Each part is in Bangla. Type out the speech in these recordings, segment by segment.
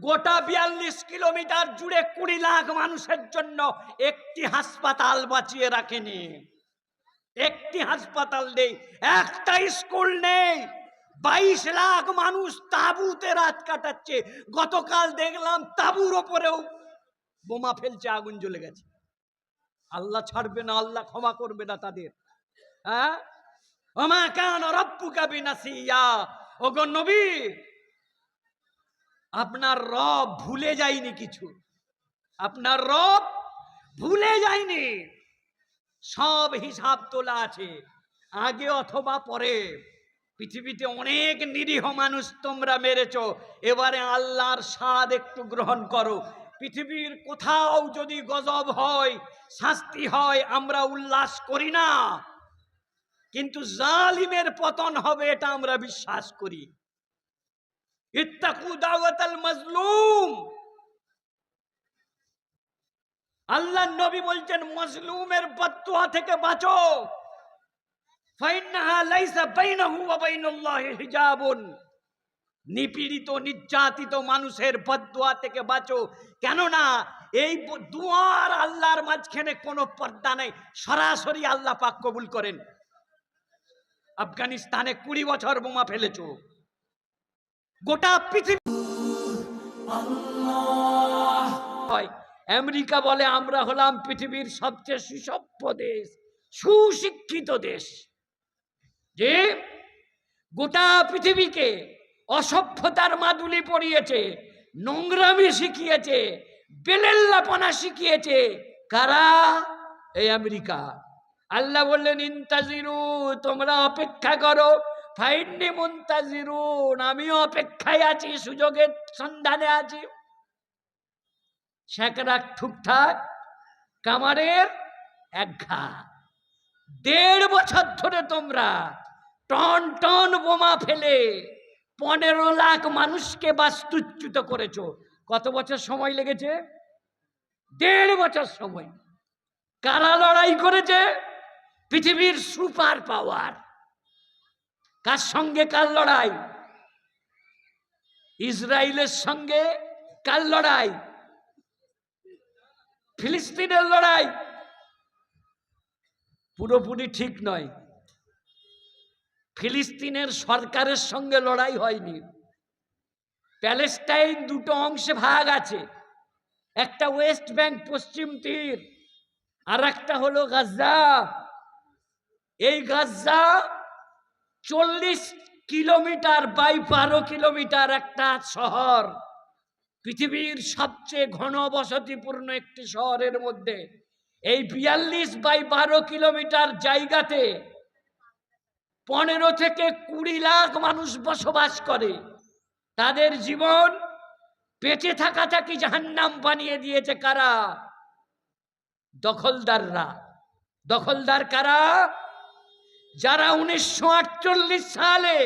গোটা বিয়াল্লিশ কিলোমিটার জুড়ে কুড়ি লাখ মানুষের জন্য একটি হাসপাতাল বাঁচিয়ে রাখেনি। একটি হাসপাতাল নেই, একটা স্কুল নেই। বাইশ লাখ মানুষ তাঁবুতে রাত কাটাচ্ছে। গতকাল দেখলাম তাঁবুর ওপরেও বোমা ফেলছে, আগুন জ্বলে গেছে। আল্লাহ ছাড়বে না, আল্লাহ ক্ষমা করবে না তাদের। হ্যাঁ? ওমা কান রব্বুকা বিনাসিয়া। ওগো নবী আপনার রব ভুলে যায়নি কিছু। আপনার রব ভুলে যায়নি। সব হিসাব তোলা আছে, আগে অথবা পরে। পৃথিবীতে অনেক নিরীহ মানুষ তোমরা মেরেছ, এবারে আল্লাহর স্বাদ একটু গ্রহণ করো। পৃথিবীর কোথাও যদি গজব হয়, শাস্তি হয়, আমরা উল্লাস করি না। কিন্তু জালিমের পতন হবে, এটা আমরা বিশ্বাস করি। ইত্তাকু দাওয়াতাল মাজলুম। আল্লাহ নবী বলছেন থেকে বাঁচো। লাইসা ওয়া বাইনাল্লাহি হিজাবুন। নিপীড়িত, নির্যাতিত মানুষের বদুয়া থেকে বাঁচো। কেননা এই দুয়ার আল্লাহর মাঝখানে কোনো পর্দা নেই। সরাসরি আল্লাহ পাক কবুল করেন। আফগানিস্তানে কুড়ি বছর বোমা ফেলেছো। গোটা পৃথিবী হয়। আমেরিকা বলে, আমরা হলাম পৃথিবীর সবচেয়ে সুসভ্য দেশ, সুশিক্ষিত দেশ। যে গোটা পৃথিবীকে অসভ্যতার মাদুলি পড়িয়েছে নোংরামি শিখিয়েছে, বেলেল্লাপনা শিখিয়েছে, কারা? এই আমেরিকা। আল্লাহ বললেন, ইন্তাজিরু, তোমরা অপেক্ষা করো ফাইন্নি মুন্তাজিরুন, আমিও অপেক্ষায় আছি, সুযোগের সন্ধানে আছি। শেকরাক ঠুকঠাক, কামারের এক ঘা। দেড় বছর ধরে তোমরা টন টন বোমা ফেলে পনেরো লাখ মানুষকে বাস্তুচ্যুত করেছ। কত বছর সময় লেগেছে? দেড় বছর সময়। কারা লড়াই করেছে? পৃথিবীর সুপার পাওয়ার। কার সঙ্গে কার লড়াই? ইসরায়েলের সঙ্গে কার লড়াই? ফিলিস্তিনের লড়াই? পুরোপুরি ঠিক নয়। ফিলিস্তিনের সরকারের সঙ্গে লড়াই হয়নি। প্যালেস্টাইন দুটো অংশে ভাগ আছে। একটা ওয়েস্ট ব্যাংক, পশ্চিম তীর, আর একটা হলো গাজা এই গাজা চল্লিশ কিলোমিটার বাই বারো কিলোমিটার একটা শহর। পৃথিবীর সবচেয়ে ঘন বসতিপূর্ণ একটি শহরের মধ্যে এই বিয়াল্লিশ বাই বারো কিলোমিটার জায়গাতে পনেরো থেকে কুড়ি লাখ মানুষ বসবাস করে। তাদের জীবন বেঁচে থাকা থাকি জাহান্নাম বানিয়ে দিয়েছে কারা? দখলদাররা। দখলদার কারা? যারা উনিশশো আটচল্লিশ সালে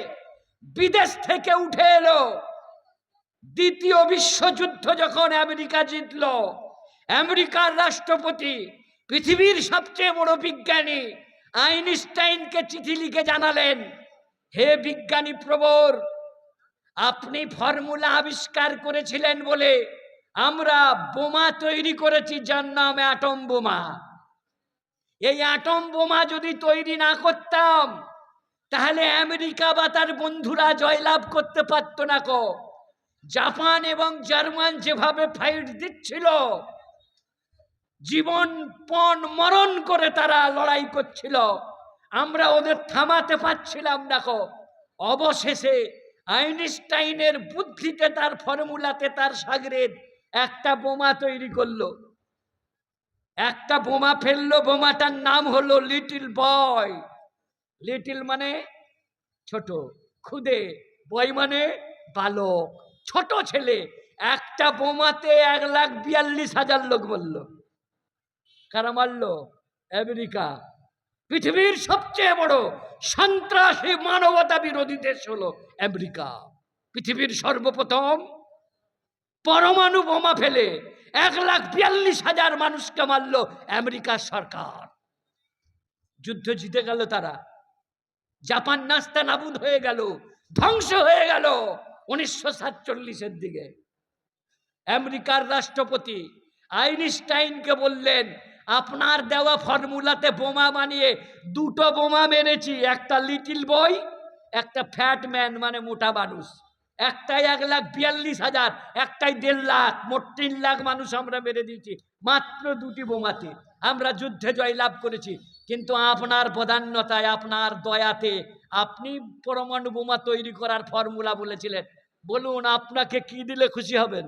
বিদেশ থেকে উঠে এলো, দ্বিতীয় বিশ্বযুদ্ধ যখন আমেরিকা জিতল, আমেরিকার রাষ্ট্রপতি, পৃথিবীর সবচেয়ে বড় বিজ্ঞানী আইনস্টাইনকে চিঠি লিখে জানালেন, হে বিজ্ঞানী প্রবর, আপনি ফর্মুলা আবিষ্কার করেছিলেন বলে আমরা বোমা তৈরি করেছি যার নাম অ্যাটম বোমা। এই অ্যাটম বোমা যদি তৈরি না করতাম, তাহলে আমেরিকা বা তার বন্ধুরা জয়লাভ করতে পারতো না কো জাপান এবং জার্মান যেভাবে ফাইট দিচ্ছিল, জীবন পণ মরণ করে তারা লড়াই করছিল। আমরা ওদের থামাতে পারছিলাম দেখো অবশেষে আইনস্টাইনের বুদ্ধিতে তার ফর্মুলাতে তার সাগরের একটা বোমা তৈরি করল। একটা বোমা ফেলল, বোমাটার নাম হলো লিটিল বয় লিটিল মানে ছোট, খুদে বয় মানে বালক, ছোট ছেলে। একটা বোমাতে এক লাখ বিয়াল্লিশ হাজার লোক বলল কারা মারলো? আমেরিকা। পৃথিবীর সবচেয়ে বড় সন্ত্রাসী মানবতা বিরোধী দেশ হলো আমেরিকা। পৃথিবীর সর্বপ্রথম পরমাণু বোমা ফেলে এক লাখ বিয়াল্লিশ হাজার মানুষকে মারলো আমেরিকার সরকার। যুদ্ধ জিতে গেল তারা। জাপান নাস্তা নাবুদ হয়ে গেল, ধ্বংস হয়ে গেল উনিশশো সাতচল্লিশের দিকে। আমেরিকার রাষ্ট্রপতি আইনস্টাইনকে বললেন, আপনার দেওয়া ফর্মুলাতে বোমা বানিয়ে দুটো বোমা মেরেছি, একটা লিটিল বয়, একটা ফ্যাট ম্যান মানে মোটা মানুষ। একটাই এক লাখ বিয়াল্লিশ হাজার, একটাই দেড় লাখ, মোট তিন লাখ মানুষ আমরা মেরে দিয়েছি, মাত্র দুটি বোমাতে। আমরা যুদ্ধে জয় লাভ করেছি, কিন্তু আপনার প্রধান্যতায় আপনার দয়াতে আপনি পরমাণু বোমা তৈরি করার ফর্মুলা বলেছিলেন। বলুন, আপনাকে কি দিলে খুশি হবেন?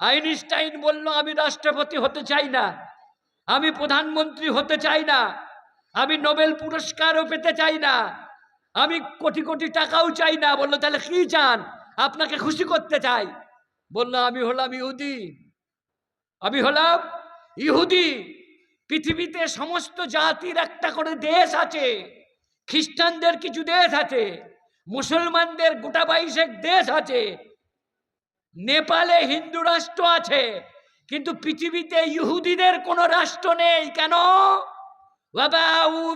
আইনস্টাইন বলল, আমি রাষ্ট্রপতি হতে চাই না, আমি প্রধানমন্ত্রী হতে চাই না, আমি নোবেল পুরস্কারও পেতে চাই না। আমি কোটি কোটি টাকাও চাই না। বলল, তাহলে কি চান? আপনাকে খুশি করতে চাই। বলল, আমি হলাম ইহুদি। আমি হলাম ইহুদি। পৃথিবীতে সমস্ত জাতির একটা করে দেশ আছে। খ্রিস্টানদের কিছু দেশ আছে। মুসলমানদের গোটা বাইশেক দেশ আছে। নেপালে হিন্দু রাষ্ট্র আছে। কিন্তু পৃথিবীতে ইহুদিদের কোনো রাষ্ট্র নেই। কেন? ওয়াবাউ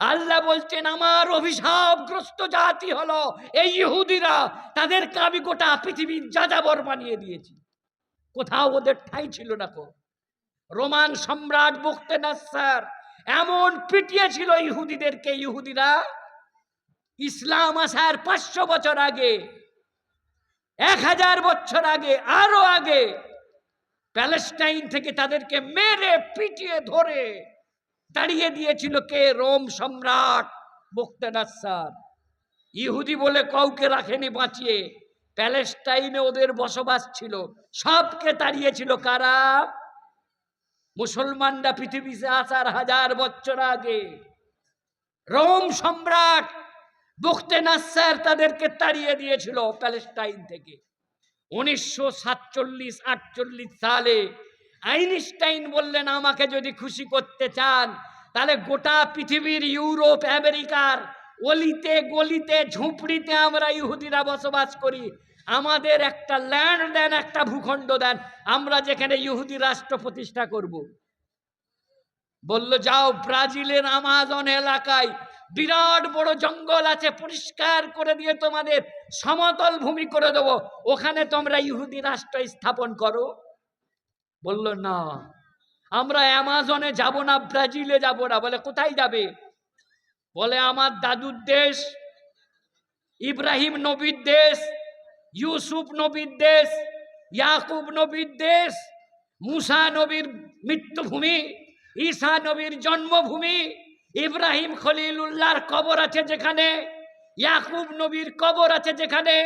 আল্লাহ বলছেন, আমার অভিশাপগ্রস্ত জাতি হলো এই ইহুদিরা। তাদেরকে আমি গোটা পৃথিবীর যাযাবর বানিয়ে দিয়েছি। কোথাও ওদের ঠাঁই ছিল না কো। রোমান সম্রাট বকতে নাসার এমন পিটিয়েছিল ইহুদিদেরকে। ইহুদিরা ইসলাম আসার পাঁচশো বছর আগে, এক হাজার বছর আগে, আরও আগে প্যালেস্টাইন থেকে তাদেরকে মেরে পিটিয়ে ধরে দাঁড়িয়ে দিয়েছিল কে? রোম সম্রাট বকতে নাসার ইহুদি বলে কাউকে রাখেনি বাঁচিয়ে। প্যালেস্টাইনে ওদের বসবাস ছিল। সবকে তাড়িয়েছিল কারা? মুসলমানরা পৃথিবীতে আসার হাজার বছর আগে। রোম সম্রাট বখতে তাদেরকে তাড়িয়ে দিয়েছিল প্যালেস্টাইন থেকে। উনিশশো সাতচল্লিশ, আটচল্লিশ সালে আইনস্টাইন বললেন, আমাকে যদি খুশি করতে চান, তাহলে গোটা পৃথিবীর ইউরোপ, আমেরিকার অলিতে গলিতে, ঝুপড়িতে আমরা ইহুদিরা বসবাস করি আমাদের একটা ল্যান্ড দেন, একটা ভূখণ্ড দেন, আমরা যেখানে ইহুদি রাষ্ট্র প্রতিষ্ঠা করব। বলল, যাও ব্রাজিলের আমাজন এলাকায় বিরাট বড় জঙ্গল আছে, পরিষ্কার করে দিয়ে তোমাদের সমতল ভূমি করে দেবো। ওখানে তোমরা ইহুদি রাষ্ট্র স্থাপন করো। বলল, না, আমরা অ্যামাজনে যাব না, ব্রাজিলে যাব না। বলে, কোথায় যাবে? বলে, আমার দাদুর দেশ, ইব্রাহিম নবীর দেশ, ইউসুফ নবীর দেশ, ইয়াকুব নবীর দেশ, মুসা নবীর মৃত্যুভূমি, ঈসা নবীর জন্মভূমি ইব্রাহিম খলিলুল্লাহর কবর আছে যেখানে, ইয়াকুব নবীর কবর আছে যেখানে,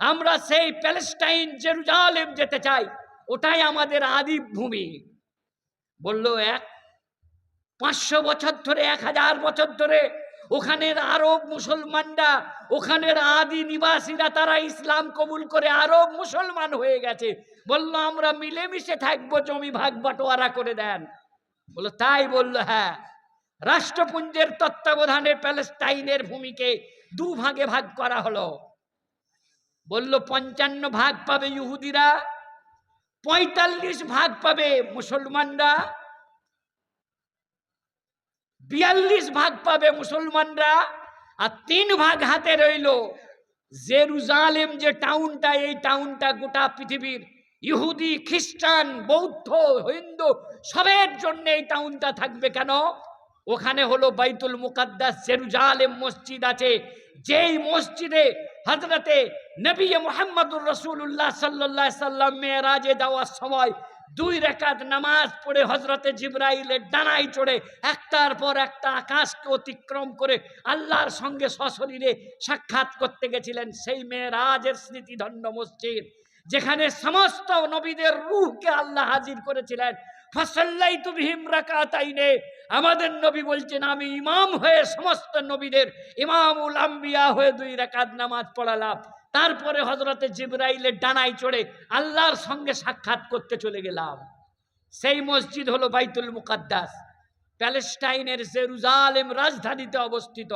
আমরা সেই প্যালেস্টাইন জেরুজালেম যেতে চাই, ওটাই আমাদের আদি ভূমি। বলল এক, পাঁচশো বছর ধরে, এক হাজার বছর ধরে ওখানের আরব মুসলমানরা, ওখানের আদি নিবাসীরা, তারা ইসলাম কবুল করে আরব মুসলমান হয়ে গেছে। বলল, আমরা মিলেমিশে থাকব, জমি ভাগ বাটোয়ারা করে দেন। বলল, তাই বলল হ্যাঁ। রাষ্ট্রপুঞ্জের তত্ত্বাবধানে প্যালেস্টাইনের ভূমিকে দু ভাগে ভাগ করা হলো। বলল, পঞ্চান্ন ভাগ পাবে ইহুদিরা, পঁয়তাল্লিশ ভাগ পাবে মুসলমানরা, বিয়াল্লিশ ভাগ পাবে মুসলমানরা, আর তিন ভাগ হাতে রইল জেরুজালেম যে টাউনটা, এই টাউনটা গোটা পৃথিবীর ইহুদি, খ্রিস্টান, বৌদ্ধ, হিন্দু সবের জন্য এই টাউনটা থাকবে কেন? ওখানে হলো বাইতুল মুকাদ্দাস, জেরুজালেম মসজিদ আছে। যেই মসজিদে হজরতে নবী মোহাম্মদুর রসুল্লাহ সাল্লাহ সাল্লাম মেয়েরাজে যাওয়ার সময় দুই রেখাত নামাজ পড়ে হজরতে জিব্রাইলের ডানায় চড়ে একটার পর একটা আকাশকে অতিক্রম করে আল্লাহর সঙ্গে সশরীরে সাক্ষাৎ করতে গেছিলেন সেই মেয়েরাজের স্মৃতিধন্য মসজিদ, যেখানে সমস্ত নবীদের রুহকে আল্লাহ হাজির করেছিলেন। আমাদের নবী বলছেন, আমি ইমাম হয়ে সমস্ত নবীদের, ইমামুল আম্বিয়া হয়ে দুই রাকাত নামাজ পড়ালাম। তারপরে হজরতে জিব্রাইলের ডানায় চড়ে আল্লাহর সঙ্গে সাক্ষাৎ করতে চলে গেলাম। সেই মসজিদ হলো বাইতুল মুকাদ্দাস। প্যালেস্টাইনের জেরুজালেম রাজধানীতে অবস্থিত।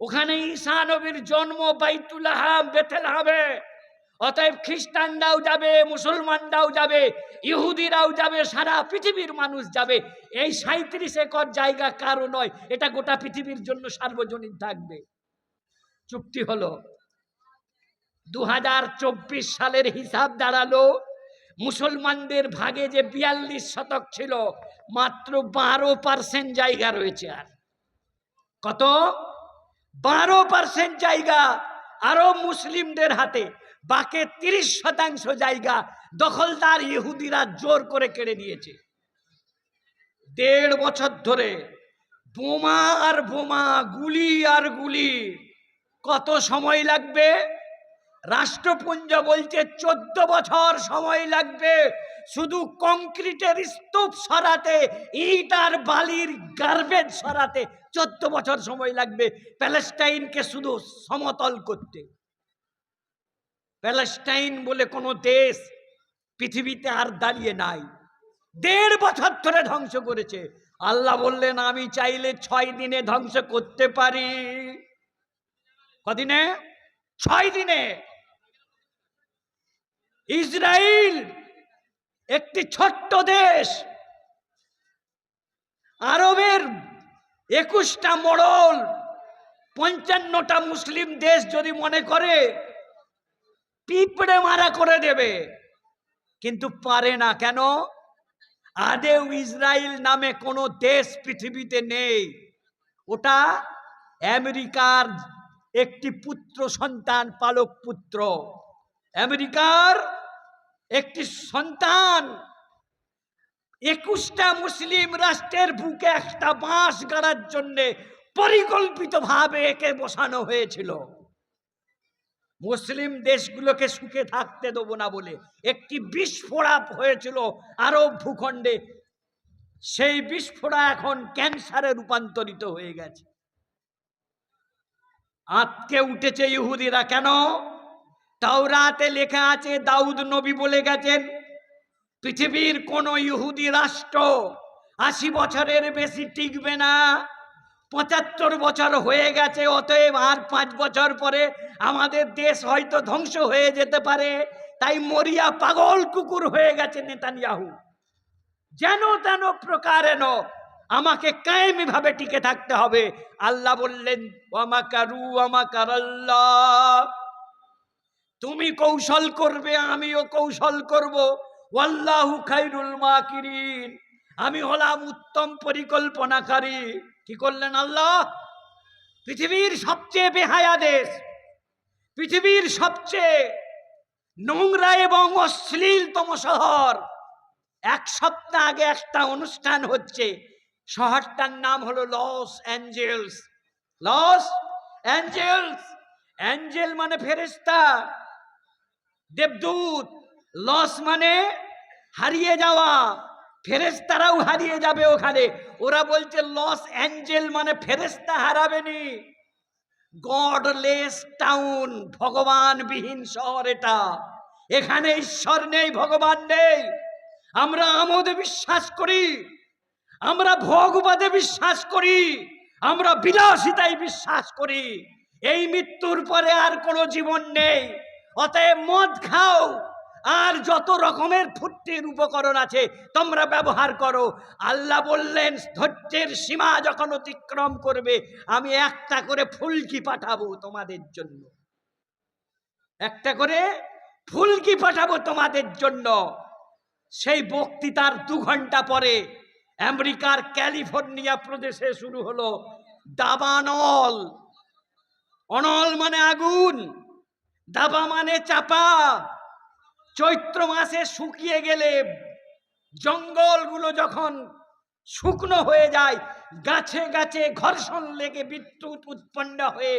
ওখানে ঈসা নবীর জন্ম বাইতুলাহাম বেথেলহামে। অতএব খ্রিস্টানরাও যাবে, মুসলমানরাও যাবে, ইহুদিরাও যাবে, সারা পৃথিবীর মানুষ যাবে। এই সাঁত্রিশ একর জায়গা কারও নয়, এটা গোটা পৃথিবীর জন্য সার্বজনীন থাকবে। চুক্তি হলো দু হাজার চব্বিশ সালের হিসাব দাঁড়াল, মুসলমানদের ভাগে যে বিয়াল্লিশ শতক ছিল, মাত্র বারো পার্সেন্ট জায়গা রয়েছে আর। কত? বারো পার্সেন্ট জায়গা আরও মুসলিমদের হাতে। বাকি তিরিশ শতাংশ জায়গা দখলদার ইহুদিরা জোর করে কেড়ে নিয়েছে। দেড় বছর ধরে বোমা আর বোমা, গুলি আর গুলি, কত সময় লাগবে? রাষ্ট্রপুঞ্জ বলছে চোদ্দ বছর সময় লাগবে। শুধু কংক্রিটের স্তূপ সরাতে, ইট আর বালির গার্বেজ সরাতে চোদ্দ বছর সময় লাগবে। প্যালেস্টাইনকে শুধু সমতল করতে। প্যালেস্টাইন বলে কোনো দেশ পৃথিবীতে আর দাঁড়িয়ে নাই। দেড় বছর ধরে ধ্বংস করেছে। আল্লাহ বললেন, আমি চাইলে ছয় দিনে ধ্বংস করতে পারি। কদিনে? ছয় দিনে। ইসরায়েল একটি ছোট্ট দেশ। আরবের একুশটা মোড়ল, পঞ্চান্নটা মুসলিম দেশ যদি মনে করে পিঁপড়ে মারা করে দেবে। কিন্তু পারে না, কেন? আদেও ইসরায়েল নামে কোনো দেশ পৃথিবীতে নেই। ওটা আমেরিকার একটি পুত্র সন্তান, পালক পুত্র। আমেরিকার একটি সন্তান। একুশটা মুসলিম রাষ্ট্রের বুকে একটা বাঁশ গাড়ার জন্যে পরিকল্পিতভাবে একে বসানো হয়েছিল। মুসলিম দেশগুলোকে সুখে থাকতে দেবো না বলে একটি বিস্ফোরা হয়েছিল আরব ভূখণ্ডে। সেই বিস্ফোরা এখন ক্যান্সারে রূপান্তরিত হয়ে গেছে। আতকে উঠেছে ইহুদিরা কেন? তাওরাতে লেখা আছে, দাউদ নবী বলে গেছেন, পৃথিবীর কোন ইহুদি রাষ্ট্র আশি বছরের বেশি টিকবে না। পঁচাত্তর বছর হয়ে গেছে, অতএব আর পাঁচ বছর পরে আমাদের দেশ হয়তো ধ্বংস হয়ে যেতে পারে। তাই মরিয়া পাগল কুকুর হয়ে গেছে নেতানিয়াহু। যেন তেন প্রকারেন আমাকে কায়েমি ভাবে টিকে থাকতে হবে। আল্লাহ বললেন আমাকারু আমাকার তুমি কৌশল করবে, আমিও কৌশল করব। ওয়াল্লাহু খাইরুল মাকিরিন। আমি হলাম উত্তম পরিকল্পনাকারী। কি করলেন আল্লাহ? পৃথিবীর সবচেয়ে বেহায়া দেশ, পৃথিবীর সবচেয়ে নোংরা এবং অশ্লীলতম শহর। এক সপ্তাহ আগে একটা অনুষ্ঠান হচ্ছে, শহরটার নাম হলো Los Angeles. Los Angeles, angel মানে ফেরেস্তা দেবদূত। লস মানে হারিয়ে যাওয়া। ফেরেস্তারাও হারিয়ে যাবে ওখানে। ওরা বলছে লস অ্যাঞ্জেল মানে ফেরেস্তা হারাবেনি। গডলেস টাউন ভগবানবিহীন শহর এটা। এখানে ঈশ্বর নেই, ভগবান নেই। আমরা আমোদে বিশ্বাস করি। আমরা ভগবাদে বিশ্বাস করি। আমরা বিলাসিতায় বিশ্বাস করি। এই মৃত্যুর পরে আর কোনো জীবন নেই। অতএব মদ খাও। আর যত রকমের ফুর্তির উপকরণ আছে, তোমরা ব্যবহার করো। আল্লাহ বললেন, ধৈর্যের সীমা যখন অতিক্রম করবে, আমি একটা করে ফুলকি পাঠাবো তোমাদের জন্য। একটা করে ফুলকি পাঠাবো তোমাদের জন্য। সেই বক্তৃতার দু ঘণ্টা পরে আমেরিকার ক্যালিফোর্নিয়া প্রদেশে শুরু হলো দাবানল অনল মানে আগুন, দাবা মানে চাপা। চৈত্র মাসে শুকিয়ে গেলে জঙ্গলগুলো যখন শুকনো হয়ে যায়, গাছে গাছে ঘর্ষণ লেগে বিদ্যুৎ উৎপন্ন হয়ে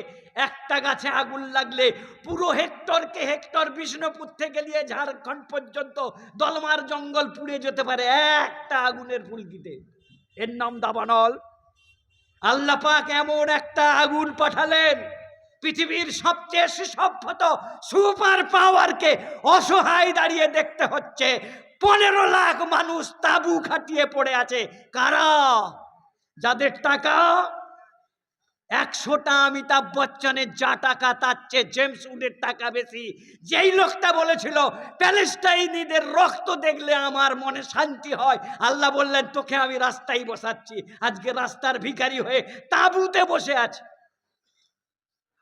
একটা গাছে আগুন লাগলে পুরো হেক্টরকে হেক্টর বিষ্ণুপুর থেকে নিয়ে ঝাড়খণ্ড পর্যন্ত দলমার জঙ্গল পুড়ে যেতে পারে একটা আগুনের ফুলকিতে। এর নাম দাবানল। আল্লাহ পাক এমন একটা আগুন পাঠালেন পৃথিবীর সবচেয়ে সুসভ্যত সুপার পাওয়ারকে অসহায় দাঁড়িয়ে দেখতে হচ্ছে। পনেরো লাখ মানুষ তাবু খাটিয়ে পড়ে আছে। কারা? যাদের টাকা? একশোটা অমিতাভ বচ্চনের যা টাকা, তার চেয়ে জেমস উডের টাকা বেশি। যেই লোকটা বলেছিল, প্যালেস্টাইনিদের রক্ত দেখলে আমার মনে শান্তি হয়। আল্লাহ বললেন, তোকে আমি রাস্তায় বসাচ্ছি। আজকে রাস্তার ভিখারি হয়ে তাঁবুতে বসে আছে।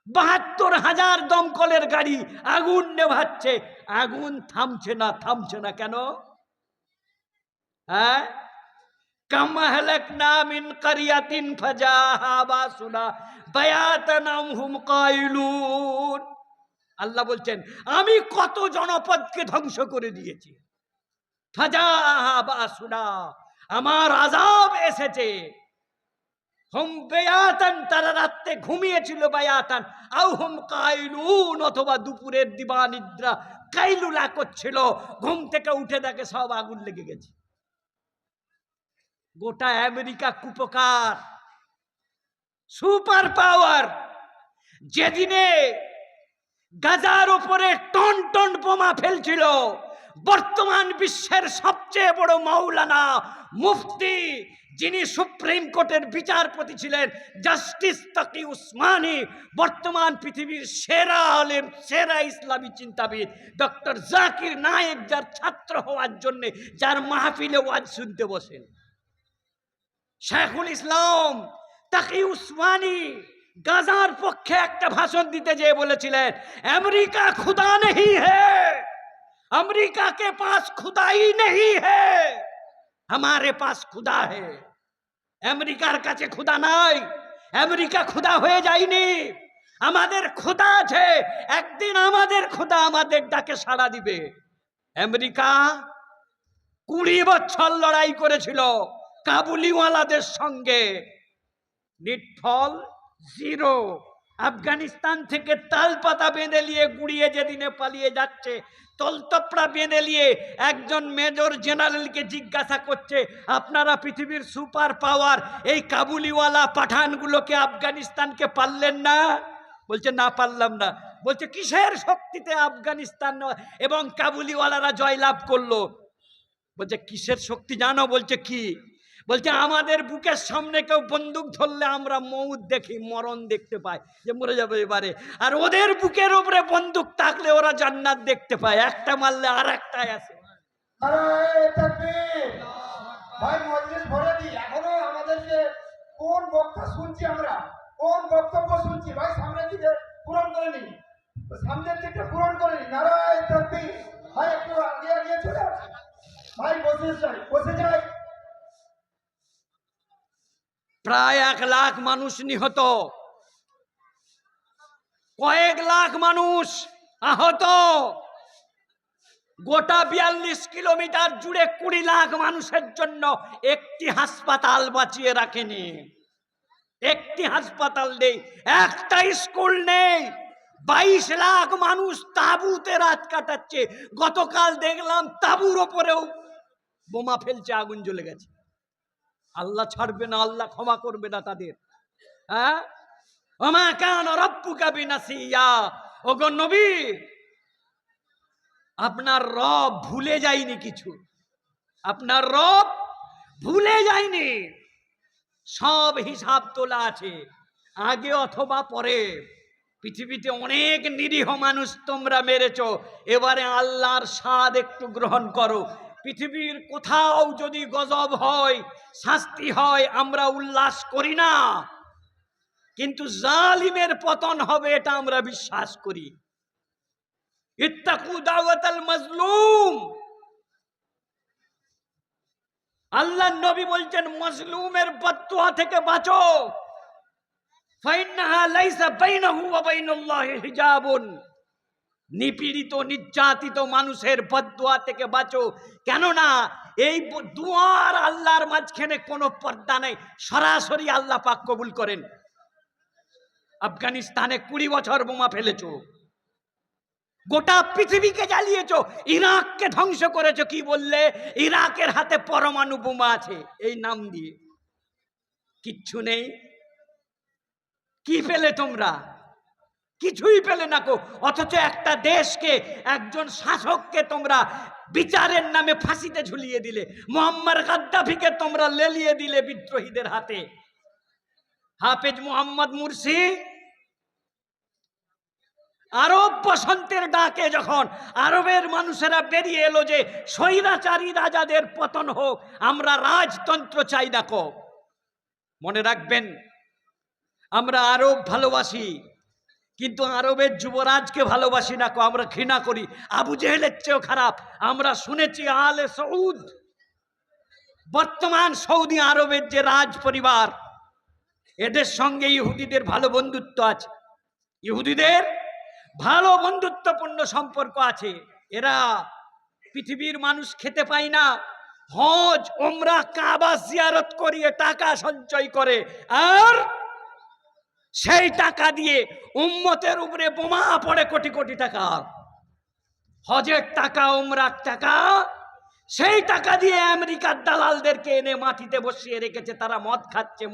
বাহাত্তর হাজার দমকলের গাড়ি আগুন নেভাচ্ছে। আগুন থামছে না থামছে না কেন? হ্যাঁ? আল্লাহ বলছেন, আমি কত জনপদকে ধ্বংস করে দিয়েছি। বাসুনা, আমার আজাব এসেছে। হুম বেয়াতান, তারা রাত্রে ঘুমিয়েছিল বায়াতান। আউ হুম কাইলুন, অথবা দুপুরের দিবা নিদ্রা কাইলুলা করছিল। ঘুম থেকে উঠে দেখে সব আগুন লেগে গেছে। গোটা আমেরিকা কুপকার। Super power. যেদিনে গাজার উপরে টন টন বোমা ফেলছিল, বর্তমান বিশ্বের সবচেয়ে বড় মাওলানা মুফতি যিনি সুপ্রিম কোর্টের বিচারপতি ছিলেন জাস্টিস তাকি উসমানী বর্তমান পৃথিবীর সেরা আলেম সেরা ইসলামী চিন্তাবিদ ডক্টর জাকির নায়েক যার ছাত্র হওয়ার জন্য যার মাহফিলে ওয়াজ শুনতে বসেন শেখুল ইসলাম তাকি উসমানী গাজার পক্ষে একটা ভাষণ দিতে যেয়ে বলেছিলেন আমেরিকা খুদা नहीं है अमेरिका के पास खुदा ही नहीं है हमारे पास खुदा है আমেরিকার কাছে খুদা নাই, আমেরিকা খুদা হয়ে যায়নি। আমাদের খুদা আছে, একদিন আমাদের খুদা আমাদের ডাকে সাড়া দিবে। আমেরিকা কুড়ি বছর লড়াই করেছিল কাবুলিওয়ালাদের সঙ্গে। নিটফল জিরো। আফগানিস্তান থেকে তাল পাতা বেঁধে নিয়ে গুড়িয়ে যেদিনে পালিয়ে যাচ্ছে, তলতপড়া বেঁধে নিয়ে একজন মেজর জেনারেলকে জিজ্ঞাসা করছে, আপনারা পৃথিবীর সুপার পাওয়ার এই কাবুলিওয়ালা পাঠানগুলোকে আফগানিস্তানকে পারলেন না? বলছে, না, পারলাম না। বলছে, কিসের শক্তিতে আফগানিস্তান এবং কাবুলিওয়ালারা জয়লাভ করল? বলছে, কিসের শক্তি জানো? বলছে, কি? বলছে, আমাদের বুকের সামনে কেউ বন্দুক ধরলে আমরা মৌত দেখি, মরণ দেখতে পাই। যে মরে যাবে এবারে। আর ওদের বুকের উপরে বন্দুক থাকলে ওরা জান্নাত দেখতে পায়। একটা মারলে আর একটাই আছে ভাই কোন শুনছি আমরা? কোন বক্তব্য শুনছি? ভাই পূরণ সামনের পূরণ ভাই, বসে যাই বসে যাই। প্রায় এক লাখ মানুষ নিহত। কয়েক লাখ মানুষ আহত। গোটা বিয়াল্লিশ কিলোমিটার জুড়ে কুড়ি লাখ মানুষের জন্য একটি হাসপাতাল বাঁচিয়ে রাখেনি। একটি হাসপাতাল নেই, একটা স্কুল নেই। বাইশ লাখ মানুষ তাঁবুতে রাত কাটাচ্ছে। গতকাল দেখলাম তাঁবুর ওপরেও বোমা ফেলছে, আগুন জ্বলে গেছে। আল্লাহ ছাড়বে না, আল্লাহ ক্ষমা করবে না তাদের। হ্যাঁ? কান আপনার রব ভুলে যায়নি কিছু। আপনার রব ভুলে যায়নি। সব হিসাব তোলা আছে, আগে অথবা পরে। পৃথিবীতে অনেক নিরীহ মানুষ তোমরা মেরেছ, এবারে আল্লাহর স্বাদ একটু গ্রহণ করো। পৃথিবীর কোথাও যদি গজব হয়, শাস্তি হয়, আমরা উল্লাস করি না। কিন্তু জালিমের পতন হবে এটা আমরা বিশ্বাস করি। ইত্তাকু আল্লাহ নবী বলছেন, মজলুমের বদুয়া থেকে বাঁচো। ফাইন্নাহা লাইসা নিপীড়িত, নির্যাতিত মানুষের বদুয়া থেকে বাঁচো। কেননা এই দুয়ার আল্লাহর মাঝখানে কোনো পর্দা নেই। সরাসরি আল্লাহ পাক কবুল করেন। আফগানিস্তানে কুড়ি বছর বোমা ফেলেছ। গোটা পৃথিবীকে জ্বালিয়েছো। ইরাককে ধ্বংস করেছ, কি বললে? ইরাকের হাতে পরমাণু বোমা আছে। এই নাম দিয়ে। কিচ্ছু নেই। কি পেলে তোমরা? কিছুই পেলে না কো অথচ একটা দেশকে, একজন শাসককে তোমরা বিচারের নামে ফাঁসিতে ঝুলিয়ে দিলে মোহাম্মদ গাদ্দাফিকে তোমরা লেলিয়ে দিলে বিদ্রোহীদের হাতে। হাফেজ মোহাম্মদ মুরসি আরব বসন্তের ডাকে যখন আরবের মানুষেরা বেরিয়ে এলো যে, স্বৈরাচারী রাজাদের পতন হোক, আমরা রাজতন্ত্র চাই দেখো মনে রাখবেন, আমরা আরব ভালোবাসি। কিন্তু আরবের যুবরাজকে ভালোবাসি না কো, আমরা ঘৃণা করি। আবু জেহেলের চেয়েও খারাপ। আমরা শুনেছি আলে সৌদ বর্তমান সৌদি আরবের যে রাজ পরিবার, এদের সঙ্গে ইহুদিদের ভালো বন্ধুত্ব আছে। ইহুদিদের ভালো বন্ধুত্বপূর্ণ সম্পর্ক আছে। এরা পৃথিবীর মানুষ খেতে পায় না। হজ ওমরা কাবা জিয়ারত করিয়ে টাকা সঞ্চয় করে। আর সেই টাকা দিয়ে উম্মতের উপরে বোমা পড়ে কোটি কোটি টাকা। হজের টাকা, উমরার টাকা, সেই টাকা দিয়ে আমেরিকার দালালদেরকে এনে মাটিতে বসিয়ে রেখেছে, তারা মদ খাচ্ছে